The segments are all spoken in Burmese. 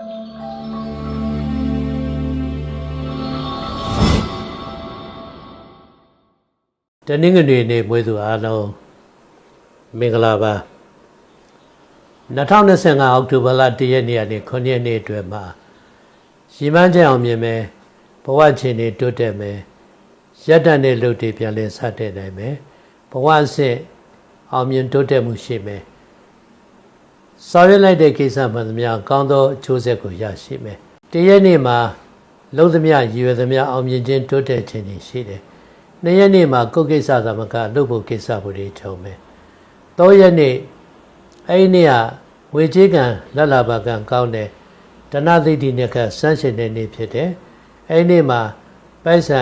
တနင်္ဂနွေနေ့မွေးသူအားလုံးမင်္ဂလာပါ2025အောက်တိုဘာလ1ရက်နေ့ကနေ9ရက်နေ့အတွင်းမှာရီမန်းချက်အောင်မြင်မယ်ဘဝချင်းတွေတိုးတက်မယ်ရက်တန်တဲ့လူတွေပြန်လည်စတဲ့နိုင်မယ်ဘဝအဆင့်အောင်မြင်တိုးတက်မှုရှိမယ် ဆောင်ရွက်လိုက်တဲ့ကိစ္စမှန်သမျှကောင်းသောအကျိုးဆက်ကိုရရှိမယ်တရက်နေ့မှာလုံးသမျှရည်ရွယ်သမျှအောင်မြင်ခြင်းတိုးတက်ခြင်းတွေရှိတယ်နှစ်ရက်နေ့မှာကိုယ်ကိစ္စသမကလုပ်ဖို့ကိစ္စဖို့တွေထုံမယ်သုံးရက်နေ့အဲ့ဒီနေ့ကငွေကြေးကံလက်လာပါကံကောင်းတယ်တဏှသိတိနဲ့ကဆန်းရှင်တဲ့နေ့ဖြစ်တယ်အဲ့ဒီနေ့မှာပိုက်ဆံ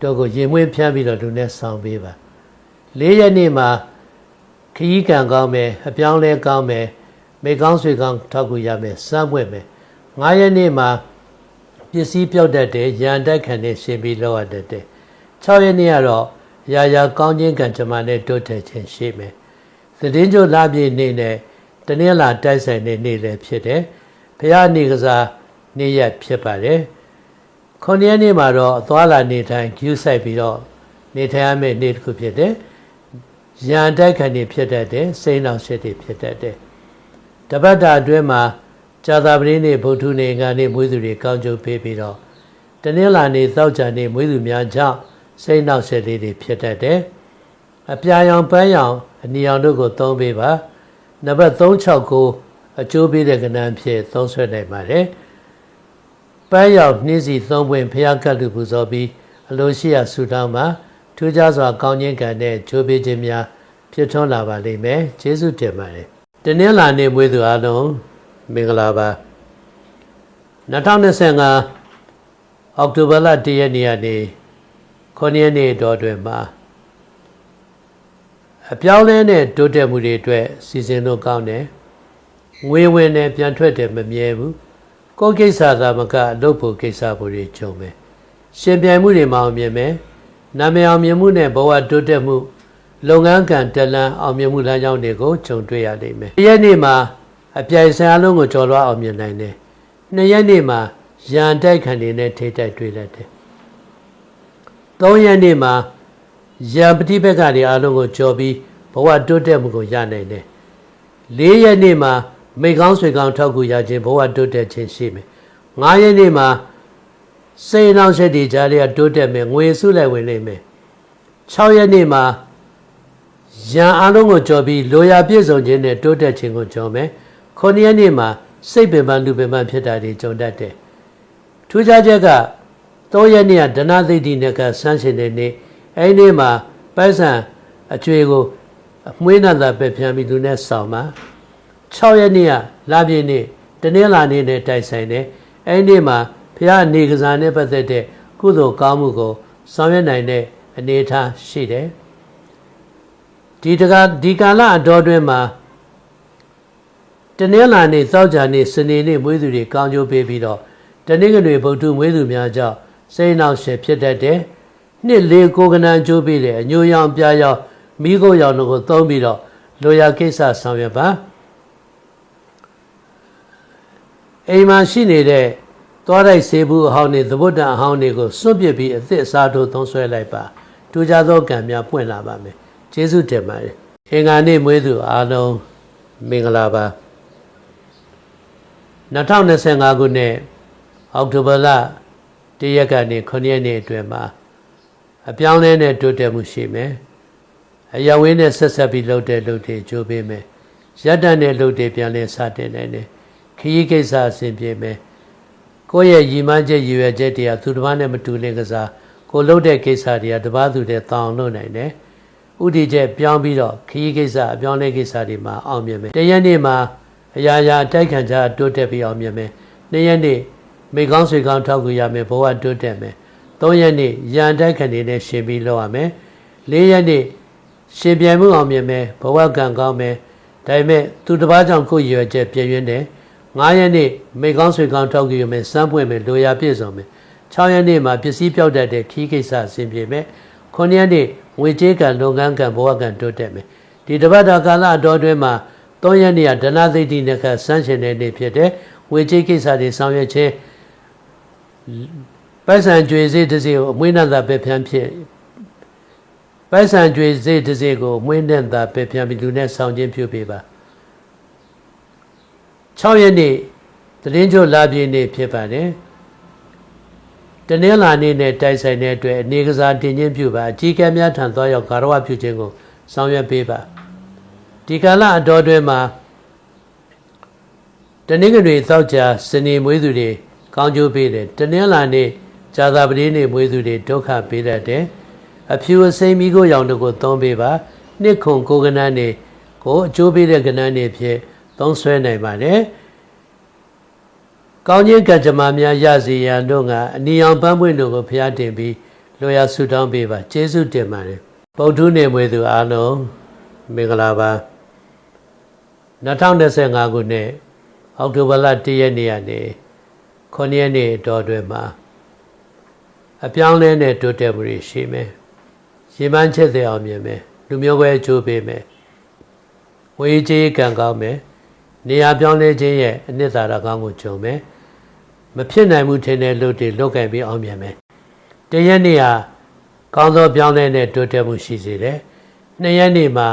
တို့ကိုရင်မွေးဖြန်းပြီးတော့လူနဲ့ဆောင်ပေးပါလေးရက်နေ့မှာခရီးကံကောင်းမယ်အပြောင်းလဲကောင်းမယ် မိကောင်းဆွေကောင်းထောက်ကူရမယ်စမ်းပွင့်မယ်ငါးရက်နေ့မှာပစ္စည်းပြောက်တတ်တယ်ရန်တိုက်ခံနေရှင်ပြီးလောက်ရတတ်တယ်6ရက်နေ့ကတော့ရာရာကောင်းခြင်းကံကြမ္မာနဲ့တိုးတက်ခြင်းရှိမယ်သတင်းကြိုလာပြည့်နေ့နဲ့တနင်္လာတိုက်ဆိုင်တဲ့နေ့လည်းဖြစ်တယ်ဘုရားနေကစားနေ့ရက်ဖြစ်ပါတယ်ခုနှစ်ရက်နေ့မှာတော့အသွားလာနေထိုင်ကျူးဆိုင်ပြီးတော့နေထိုင်ရမယ့်နေ့တစ်ခုဖြစ်တယ်ရန်တိုက်ခံနေဖြစ်တတ်တယ်စိတ်နှောင့်ရှက်တွေဖြစ်တတ်တယ် တပတ်တာအတွင်းမှာဇာတာပတိနေ့ဗုဒ္ဓနေ့ငါနေ့မွေးသူတွေကောင်းကျိုးပေးပြီးတော့တနင်္လာနေ့သောကြာနေ့မွေးသူများကြောင့်စိတ်နှောက်ယှက်လေးတွေဖြစ်တတ်တယ်။အပြာရောင်ပန်းရောင်အနီရောင်တို့ကိုသုံးပေးပါ။နံပါတ်369အကျိုးပေးတဲ့ကဏ္ဍဖြစ်သုံးဆွဲနိုင်ပါတယ်။ပန်းရောင်နှင်းစီသုံးပွင့်ဖျားကတ်လူပူဇော်ပြီးအလိုရှိရာဆူတောင်းမှာထူးခြားစွာကောင်းခြင်းကံနဲ့ကျိုးပေးခြင်းများဖြစ်ထွန်းလာပါလိမ့်မယ်။ကျေးဇူးတင်ပါတယ်။ တနင်္လာနေ့မွေးသူအားလုံးမင်္ဂလာပါ2025အောက်တိုဘာလ1ရက်နေ့ကနေခုနှစ်ရက်နေ့တော်တွင်မှာအပြောင်းလဲနဲ့တိုးတက်မှုတွေအတွက်စီစဉ်လို့ကောင်းတယ်ငွေဝင်နဲ့ပြန်ထွက်တယ်မမြဲဘူးကိုယ်ကိစ္စသာမကအလုပ်ဖို့ကိစ္စဖို့တွေကြုံမယ်ရှင်ပြိုင်မှုတွေမအောင်မြင်မယ်နာမည်အောင်မြင်မှုနဲ့ဘဝတိုးတက်မှု လုပ်ငန်းကံတလန်းအောင်မြင်မှုလမ်းကြောင်းတွေကိုကြုံတွေ့ရလိမ့်မယ်တစ်ရက်နေ့မှာအပြိုင်ဆိုင်အလုံးကိုကျော်လွှားအောင်မြင်နိုင်တယ်နှစ်ရက်နေ့မှာရန်တိုက်ခံနေနဲ့ထိတိုက်တွေ့လက်တယ်3ရက်နေ့မှာရံပฏิဘက်ကနေအားလုံးကိုကြော်ပြီးဘဝတိုးတက်မှုကိုရနိုင်တယ်4ရက်နေ့မှာမိကောင်းဆွေကောင်းထောက်ကူရခြင်းဘဝတိုးတက်ခြင်းရှိမယ်5ရက်နေ့မှာစိတ်နှောင့်ယှက်တွေကြားတွေကတိုးတက်မယ်ငွေစုလိုက်ဝင်လိမ့်မယ်6ရက်နေ့မှာ ရံအားလုံးကိုကြော်ပြီးလိုရာပြည့်စုံခြင်းနဲ့တိုးတက်ခြင်းကိုကြော်မယ်9ရက်နေ့မှာစိတ်ပင်ပန်းလူပင်ပန်းဖြစ်တာတွေကြုံတတ်တယ်ထူးခြားချက်က၃ရက်နေ့ကဒနာသိတိနဲ့ကဆန်းရှင်တဲ့နေ့အဲ့ဒီနေ့မှာပိုက်ဆံအကျွေကိုအမွှေးနာသာပဲဖြန်းပြီးသူနဲ့ဆောင်ပါ6ရက်နေ့ကလာပြည့်နေ့တနင်္လာနေ့နဲ့တိုက်ဆိုင်တယ်အဲ့ဒီနေ့မှာဖះနေကစားနဲ့ပတ်သက်တဲ့ကုသိုလ်ကောင်းမှုကိုဆောင်ရွက်နိုင်တဲ့အနေအထားရှိတယ် ဒီတကဒီကာလအတော်တွင်မှာတနင်္လာနေ့သောကြာနေ့စနေနေ့မွေးသူတွေကောင်းကျိုးပေးပြီးတော့တနင်္ဂနွေဗုဒ္ဓမွေးသူများကြောင့်စိတ်နှောက်ရှက်ဖြစ်တတ်တယ်။နှစ်လေးကိုကနန်ကျိုးပြီးတယ်အညိုရောင်ပြားရောင်မိခိုးရောင်တို့ကိုသုံးပြီးတော့လိုရာကိစ္စဆောင်ရွက်ပါအိမ်မှာရှိနေတဲ့သွားတိုက်ဆေးဘူးအဟောင်းတွေသဘုတ်တန်အဟောင်းတွေကိုစွန့်ပစ်ပြီးအသစ်အစားထိုးသုံးဆွဲလိုက်ပါထူးခြားသောကံများပွင့်လာပါမယ် ကျေးဇူးတင်ပါတယ်အင်္ဂါနေ့မွေးသူအားလုံးမင်္ဂလာပါ2025ခုနှစ်အောက်တိုဘာလတရက်ကနေ9ရက်နေ့အတွင်းမှာအပြောင်းလဲနဲ့တိုးတက်မှုရှိမယ်။အယဝင်းနဲ့ဆက်ဆက်ပြီးလှုပ်တဲ့လှုပ်တွေကြိုးပေးမယ်။ရက်တန်တဲ့လှုပ်တွေပြန်လဲစတင်နိုင်တယ်။ခရီးကိစ္စအဆင်ပြေမယ်။ကိုယ့်ရဲ့ရည်မှန်းချက်ရည်ရွယ်ချက်တွေကသူတစ်ပါးနဲ့မတူလင်ကစားကိုလှုပ်တဲ့ကိစ္စတွေကတစ်ပါးသူတည်းတောင်းလုပ်နိုင်တယ်။ ဥတီချက်ပြောင်းပြီးတော့ခရီးကိစ္စအပြောင်းလဲကိစ္စတွေမှာအောင်မြင်မယ်။တရက်နေ့မှာအရာရာအတိုက်ခံကြတိုးတက်ပြီးအောင်မြင်မယ်။နှစ်ရက်နေ့မိကောင်းဆွေကောင်းထောက်ကူရမယ်ဘဝတိုးတက်မယ်၃ရက်နေ့ရန်တိုက်ခဏနဲ့ရှင်ပြီးလောက်ရမယ်၄ရက်နေ့ရှင်ပြိုင်မှုအောင်မြင်မယ်ဘဝကံကောင်းမယ်ဒါပေမဲ့သူတစ်ပါးကြောင့်ကိုယ်ရွယ်ချက်ပြည့်ရင်းတယ်၅ရက်နေ့မိကောင်းဆွေကောင်းထောက်ကူရမယ်စမ်းပွင့်မယ်လိုရာပြည့်စုံမယ်6ရက်နေ့မှာပစ္စည်းပြောက်တတ်တဲ့ခီးကိစ္စအဆင်ပြေမယ်9ရက်နေ့ ငွေကြေးကံလုပ်ငန်းကံဘဝကံတိုးတက်မယ်ဒီတပတ်တာကာလအတော်တွင်းမှာ3ရက်နေ့ကဒနာသိတိနဲ့ကဆန်းရှင်တဲ့နေ့ဖြစ်တယ်ဝေကြေးကိစ္စတွေဆောင်ရွက်ခြင်းပိုက်ဆံကြွေစေးတစ်စီကိုအမွေးနဲ့သာပဲဖြန်းဖြစ်ပိုက်ဆံကြွေစေးတစ်စီကိုအမွေးနဲ့သာပဲဖြန်းပြီးလူနဲ့ဆောင်ခြင်းပြုပေးပါ6ရက်နေ့သတရင်ချိုလာပြည့်နေ့ဖြစ်ပါတယ် တနင်္လာနေ့နဲ့တိုက်ဆိုင်တဲ့အတွက်အနေကစားတင်ခြင်းပြုပါအကြီးကဲများထံသွားရောက်ဂါရဝပြုခြင်းကိုဆောင်ရွက်ပေးပါဒီကာလအတော်တွင်မှာတနင်္ဂနွေသောက်ကြစနေမွေးသူတွေကောင်းကျိုးပေးတယ်တနင်္လာနေ့ဇာတာပတိနေ့မွေးသူတွေဒုက္ခပေးတတ်တယ်အဖြူအစိမ်းမိကိုရောင်တို့ကိုသုံးပေးပါနှစ်ခုကိုကနန်းနေကိုအကျိုးပေးတဲ့ကနန်းနေဖြစ်သုံးဆွဲနိုင်ပါတယ် ကောင်းခြင်းကံကြမ္မာများရစီရန်တို့ကအနီအောင်ပန်းပွင့်တို့ကိုဖျားတင်ပြီးလိုရာဆုတောင်းပေးပါကျေးဇူးတင်ပါတယ်ပုဒ္ဓုနေမွေသူအားလုံးမင်္ဂလာပါ2025ခုနှစ်အောက်တိုဘာလ1ရက်နေ့ကနေ9ရက်နေ့တော်တွင်မှာအပြောင်းလဲနဲ့တိုးတက်မှုတွေရှိမယ်ရေမှန်းချက်တဲ့အောင်မြင်မယ်လူမျိုးပဲအကျိုးပေးမယ်ဝေးကြီးကံကောင်းမယ်နေရာပြောင်းလဲခြင်းရဲ့အနှစ်သာရကောင်းကိုကြုံမယ် မဖြစ်နိုင်မှုထင်တဲ့လူတွေလုတ်ကင်ပြီးအောင်မြင်မယ်တရက်နေ့ဟာကောင်းသောပြောင်းလဲနဲ့တိုးတက်မှုရှိစေတယ်နှစ်ရက်နေ့မှာ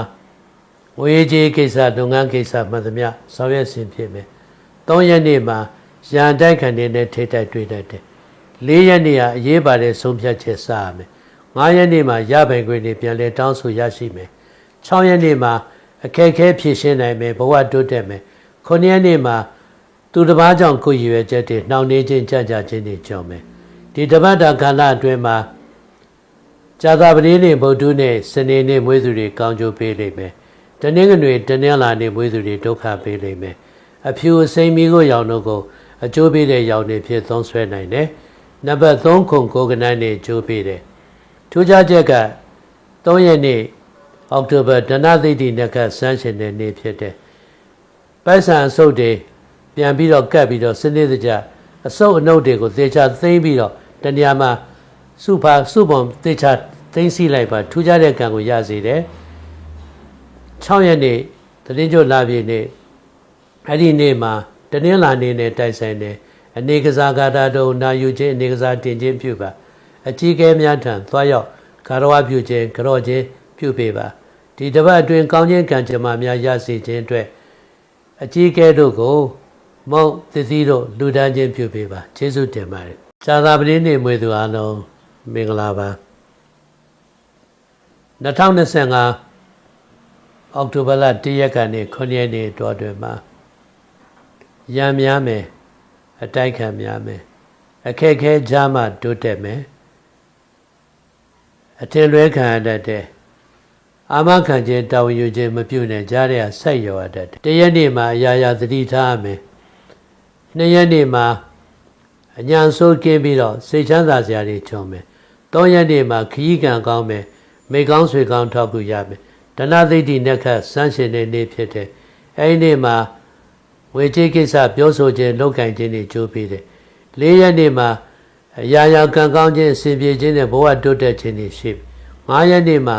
ဝေးကြီးကိစ္စလုပ်ငန်းကိစ္စမှန်သမျှဆောင်ရွက်ဆင်ဖြစ်မယ်သုံးရက်နေ့မှာရန်တိုက်ခံနေတဲ့ထိတိုက်တွေ့တတ်တယ်လေးရက်နေ့ဟာအရေးပါတဲ့ဆုံးဖြတ်ချက်စရမယ်ငါးရက်နေ့မှာရပိုင်ခွင့်တွေပြန်လဲတောင်းဆိုရရှိမယ်6ရက်နေ့မှာအခက်အခဲဖြေရှင်းနိုင်မယ်ဘဝတိုးတက်မယ်9ရက်နေ့မှာ သူတစ်ပါးကြောင့်ကိုယ်ရည်ရွယ်ချက်တွေနှောင့်နှေးခြင်းကြကြခြင်းတွေကြောင့်မယ်ဒီတပတ်တာခန္ဓာအတွင်းမှာဇာတာပတိနေ့ဗုဒ္ဓနေ့စနေနေ့မွေးသူတွေကောင်းကျိုးပေးလိမ့်မယ်တနင်္ဂနွေတနင်္လာနေ့မွေးသူတွေဒုက္ခပေးလိမ့်မယ်အဖြူအစိမ်းမီကိုရောင်တို့ကိုအကျိုးပေးတဲ့ရောင်တွေဖြစ်သုံးဆွဲနိုင်တယ်နံပါတ်3ခုကိုကနန်းနေအကျိုးပေးတယ်ထူးခြားချက်က3ရက်နေ့အောက်တိုဘာဒဏသိတိနက္ခဆန်းရှင်တဲ့နေ့ဖြစ်တဲ့ပိုက်ဆံအစုပ်တွေ ပြန်ပြီးတော့ကတ်ပြီးတော့စနစ်တကျအစုပ်အနှုတ်တွေကိုသေချာသိမ့်ပြီးတော့တနေရာမှာစုဖာစုပုံသေချာသိမ့်စီလိုက်ပါထူးခြားတဲ့ကံကိုရစေတယ်6ရက်နေ့တရင်ကျွလာပြည့်နေ့အဲ့ဒီနေ့မှာတနင်္လာနေ့နဲ့တိုက်ဆိုင်တယ်အနေကစားကာတာတုံနာယူခြင်းအနေကစားတင်ခြင်းပြုပါအကြီးကဲများထံသွားရောက်ကာရဝပြုခြင်းကြော့ခြင်းပြုပေးပါဒီတစ်ပတ်အတွင်းကောင်းခြင်းကံကြမ္မာများရစေခြင်းအတွက်အကြီးကဲတို့ကို မုံသစ္စည်းတို့လူဒန်းခြင်းပြုပေးပါကျေးဇူးတင်ပါတယ်ဇာတာပတိနေ့မွေသူအားလုံးမင်္ဂလာပါ2025အောက်တိုဘာလ1ရက်ကနေ9ရက်နေ့တော်တွင်မှာရံများမယ်အတိုက်ခံများမယ်အခက်ခဲကြားမှတိုးတက်မယ်အထင်လွဲခံရတတ်တဲ့အာမခံခြင်းတာဝန်ယူခြင်းမပြုနဲ့ကြားရဆက်ရောရတတ်တယ်တရက်နေ့မှာအရာရာသတိထားမယ် နှစ်ရက်နေ့မှာအညာဆိုးကင်းပြီးတော့စိတ်ချမ်းသာစရာတွေခြုံမယ်သုံးရက်နေ့မှာခရီးကံကောင်းမယ်မိကောင်းဆွေကောင်းထောက်ကူရမယ်ဒဏသိတိနက္ခစမ်းရှင်တဲ့နေ့ဖြစ်တဲ့အဲဒီနေ့မှာဝေကြေးကိစ္စပြောဆိုခြင်းလောက်ကင်ခြင်းတွေကြိုးပေးတယ်လေးရက်နေ့မှာအရာရာကံကောင်းခြင်းအစဉ်ပြေခြင်းနဲ့ဘဝတိုးတက်ခြင်းတွေရှိငါးရက်နေ့မှာ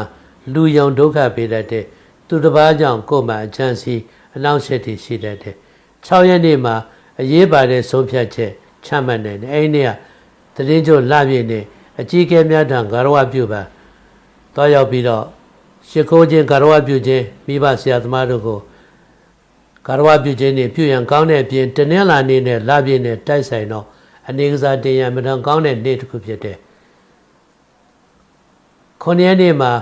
လူယုံဒုက္ခပေးတတ်တဲ့သူတစ်ပါးကြောင့်ကိုယ်မှအချမ်းစီအနောက်ဆက်တွေရှိတတ်တယ်6ရက်နေ့မှာ အရေးပါတဲ့ဆုံးဖြတ်ချက်ချမှတ်နိုင်တယ်အဲဒီနေ့ကတရင်ကျို့လပြည့်နေ့အကြီးကဲများထံဂရဝပြုပါတောရောက်ပြီးတော့ရှ िख ိုးခြင်းဂရဝပြုခြင်းမိဘဆရာသမားတို့ကိုကာရဝပြုခြင်းနဲ့ပြုရန်ကောင်းတဲ့အပြင်တနင်္လာနေ့နဲ့လပြည့်နဲ့တိုက်ဆိုင်တော့အနေကစားတင်ရန်မတန်ကောင်းတဲ့နေ့တစ်ခုဖြစ်တဲ့ခုနှစ်ရက်နေ့မှာ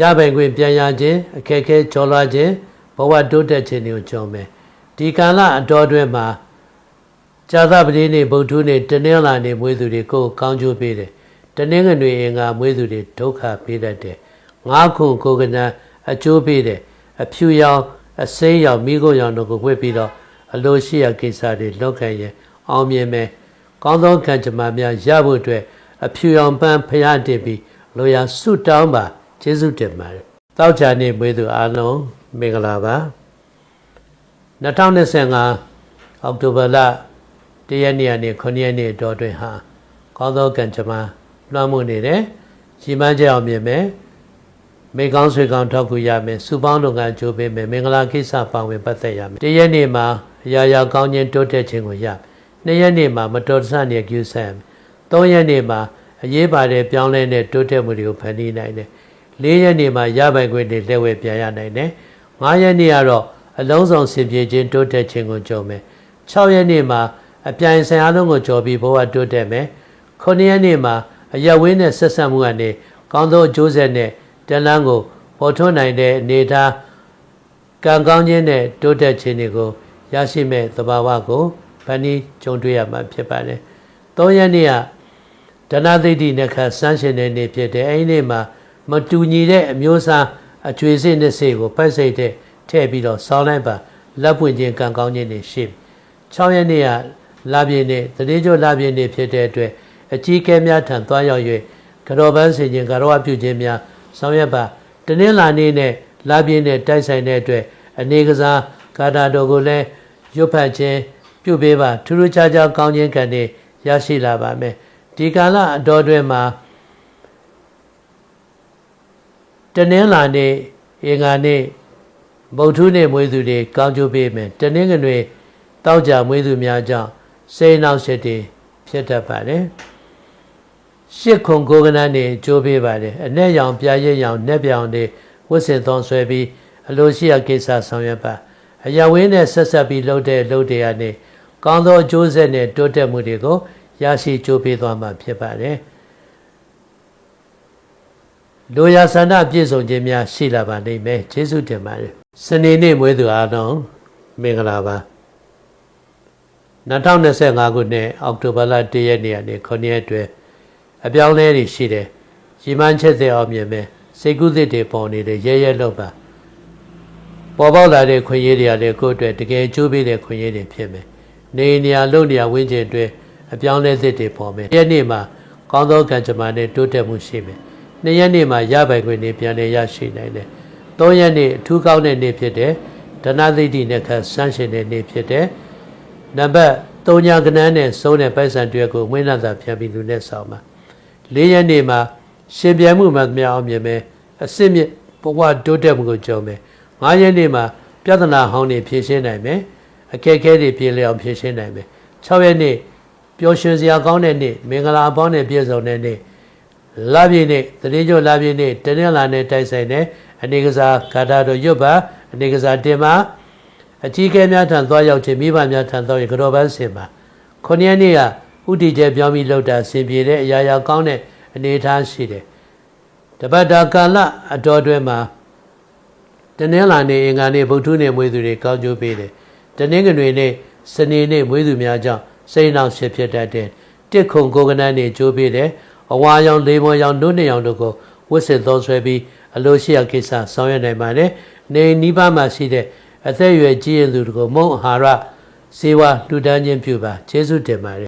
ရပိုင်ခွင့်ပြန်ရခြင်းအခက်အခဲကျော်လွှားခြင်းဘဝတိုးတက်ခြင်းတွေကိုကြုံမယ်ဒီကာလအတော်တွင်မှာ ဇာသပတိနေ့ဗုဒ္ဓနေ့တနင်္လာနေ့မွေးသူတွေကိုကောင်းကျိုးပေးတယ်တနင်္ဂနွေအင်္ဂါမွေးသူတွေဒုက္ခပေးတတ်တယ်ငါးခုကိုကနအကျိုးပေးတယ်အဖြူရောင်အစိမ်းရောင်မိခိုးရောင်တို့ကိုဝှက်ပြီးတော့အလိုရှိရာကိစ္စတွေလောက်ခံရင်အောင်မြင်မယ်ကောင်းသောကံကြမ္မာများရဖို့အတွက်အဖြူရောင်ပန်းဖျားတင်ပြီးလိုရာဆုတောင်းပါကျေးဇူးတင်ပါတယ်တောက်ချာနေမွေးသူအားလုံးမင်္ဂလာပါ2025အောက်တိုဘာလ 1ရက်နေ့ကနေ9ရက်နေ့တော်တွင်ဟာကောင်းသောကံကြမ္မာလွှမ်းမိုးနေတယ်ရှိမှန်းကြအောင်မြင်မယ်မိကောင်းဆွေကောင်းထောက်ကူရမယ်စုပေါင်းလုပ်ငန်းကြိုးပေးမယ်မင်္ဂလာကိစ္စပါဝင်ပတ်သက်ရမယ်တရက်နေ့မှာအရာရာကောင်းခြင်းတိုးတက်ခြင်းကိုရနှစ်ရက်နေ့မှာမတော်တဆနေကျူဆန်သုံးရက်နေ့မှာအရေးပါတဲ့ပြောင်းလဲတဲ့တိုးတက်မှုတွေကိုဖန်တီးနိုင်တယ်လေးရက်နေ့မှာရပိုင်ခွင့်တွေလက်ဝဲပြန်ရနိုင်တယ်ငါးရက်နေ့ကတော့အလုံးစုံစင်ပြေခြင်းတိုးတက်ခြင်းကိုကြုံမယ်6ရက်နေ့မှာ အပြိုင်ဆိုင်အားလုံးကိုကြော်ပြီးဘဝတိုးတက်မယ်9ရက်နေ့မှာအရဝင်းနဲ့ဆက်ဆက်မှုကနေကောင်းသောအကျိုးဆက်နဲ့တလန်းကိုပေါ်ထွန်းနိုင်တဲ့အနေအထားကံကောင်းခြင်းနဲ့တိုးတက်ခြင်းတွေကိုရရှိမဲ့သဘာဝကိုဗဏီကြုံတွေ့ရမှာဖြစ်ပါတယ်။၃ရက်နေ့ကဒနာသိတိနခဆန်းရှင်တဲ့နေ့ဖြစ်တယ်။အဲဒီနေ့မှာမတူညီတဲ့အမျိုးအစားအကျွေးစိတ်နဲ့စိတ်ကိုပိုက်စိတ်တဲ့ထည့်ပြီးတော့ဆောင်းလိုက်ပါလက်ပွင့်ခြင်းကံကောင်းခြင်းတွေရှိပြီ။6ရက်နေ့က လာပြည့်နေ့တတိကျလာပြည့်နေ့ဖြစ်တဲ့အတွက်အကြီးကဲများထံသွားရောက်၍ကတော်ပန်းစီခြင်းကတော်ဝပြုခြင်းများဆောင်ရွက်ပါတနင်္လာနေ့နဲ့လာပြည့်နဲ့တိုက်ဆိုင်တဲ့အတွက်အနေကစားကာတာတော်ကိုလည်းရွတ်ဖတ်ခြင်းပြုပေးပါထူးထူးခြားခြားကောင်းခြင်းကံတွေရရှိလာပါမယ်ဒီကာလအတော်တွင်မှာတနင်္လာနေ့အင်္ဂါနေ့ဗုဒ္ဓနေ့မွေးသူတွေကောင်းကျိုးပေးမယ်တနင်္ဂနွေတောက်ကြမွေးသူများကြောင့် စိတ်နှောက်ရှက်တွေဖြစ်တတ်ပါတယ်ရှစ်ခုကိုကနန်းနေကြိုးပေးပါတယ်အ내ရောင်ပြာရစ်ရောင်နှက်ပြောင်တွေဝတ်ဆင်သွန်ဆွဲပြီးအလိုရှိရာကိစ္စဆောင်ရွက်ပါအရဝင်းနဲ့ဆက်ဆက်ပြီးလှုပ်တဲ့လှုပ်တွေကနေကောင်းသောအကျိုးဆက်နဲ့တိုးတက်မှုတွေကိုရရှိကြိုးပေးသွားမှာဖြစ်ပါတယ်လိုရာဆန္ဒပြည့်စုံခြင်းများရှိလာပါလိမ့်မယ်ကျေးဇူးတင်ပါတယ်စနေနေ့မွေးသူအားလုံးမင်္ဂလာပါ 2025ခုနှစ်အောက်တိုဘာလ1ရက်နေ့ကနေ9ရက်အတွင်းအပြောင်းလဲတွေရှိတယ်။ရီမန်းချက်တဲ့အောင်မြင်မယ်။စိတ်ကူးသစ်တွေပေါ်နေတယ်ရဲရဲလောက်ပါ။ပေါ်ပေါက်လာတဲ့ခွင့်ရည်တွေကလည်းကိုယ့်အတွက်တကယ်ကျိုးပေးတဲ့ခွင့်ရည်တွေဖြစ်မယ်။နေနေရာလုံနေရာဝင်းကျင်အတွက်အပြောင်းလဲသစ်တွေပေါ်မယ်။ရက်နေ့မှာကောင်းသောကံကြမ္မာနဲ့တိုးတက်မှုရှိမယ်။နှစ်ရက်နေ့မှာရပိုင်ခွင့်တွေပြန်လည်ရရှိနိုင်တယ်။သုံးရက်နေ့အထူးကောင်းတဲ့နေ့ဖြစ်တယ်။ဒနာသိတိနဲ့ခတ်ဆန်းရှင်တဲ့နေ့ဖြစ်တယ်။ နံပါတ်3ညကနန်းနဲ့စုံးတဲ့ပိုက်ဆံတွေ့ကိုဝိနသာဖြတ်ပြီးလူနဲ့ဆောင်ပါ၄ရက်နေ့မှာရှင်ပြိုင်မှုမှမြောက်အောင်မြင်မယ်အစစ်မြစ်ဘဝတိုးတက်မှုကိုကြုံမယ်၅ရက်နေ့မှာပြဿနာဟောင်းတွေဖြေရှင်းနိုင်မယ်အခက်အခဲတွေပြေလည်အောင်ဖြေရှင်းနိုင်မယ်၆ရက်နေ့ပျော်ရွှင်စရာကောင်းတဲ့နေ့မင်္ဂလာအပေါင်းနဲ့ပြည့်စုံတဲ့နေ့လာပြည့်နေ့တတိကျလာပြည့်နေ့တနင်္လာနေ့တိုက်ဆိုင်တဲ့အနေကစားဂါထာတော်ရွတ်ပါအနေကစားတင်ပါ အကြီးကဲများထံသွားရောက်ခြင်းမိဘများထံသွားရင်ကြောပန်းစင်ပါခုနှစ်ရက်နေ့ကဥတီကျပြောင်းပြီးလောက်တာဆင်ပြေတဲ့အရာရာကောင်းတဲ့အနေအထားရှိတယ်တပတ်တာကာလအတော်တွဲမှာတနင်္လာနေ့အင်္ဂါနေ့ဗုဒ္ဓနေ့မွေးသူတွေကောင်းကျိုးပေးတယ်တနင်္ဂနွေနေ့စနေနေ့မွေးသူများကြောင့်စိတ်နှောက်ရှက်ဖြစ်တတ်တယ်တစ်ခုံကိုကနန်းနေ့ကျိုးပေးတယ်အဝါရောင်လေးမော်ရောင်နှုတ်နှစ်ရောင်တို့ကိုဝစ်စစ်သုံးဆွဲပြီးအလိုရှိရာကိစ္စဆောင်ရွက်နိုင်ပါတယ်နေနီးပါးမှာရှိတဲ့ အသက်အရွယ်ကြီးရင်သူတို့ကိုမုံအာဟာရစေဝါလှူဒန်းခြင်းပြုပါကျေးဇူးတင်ပါတယ်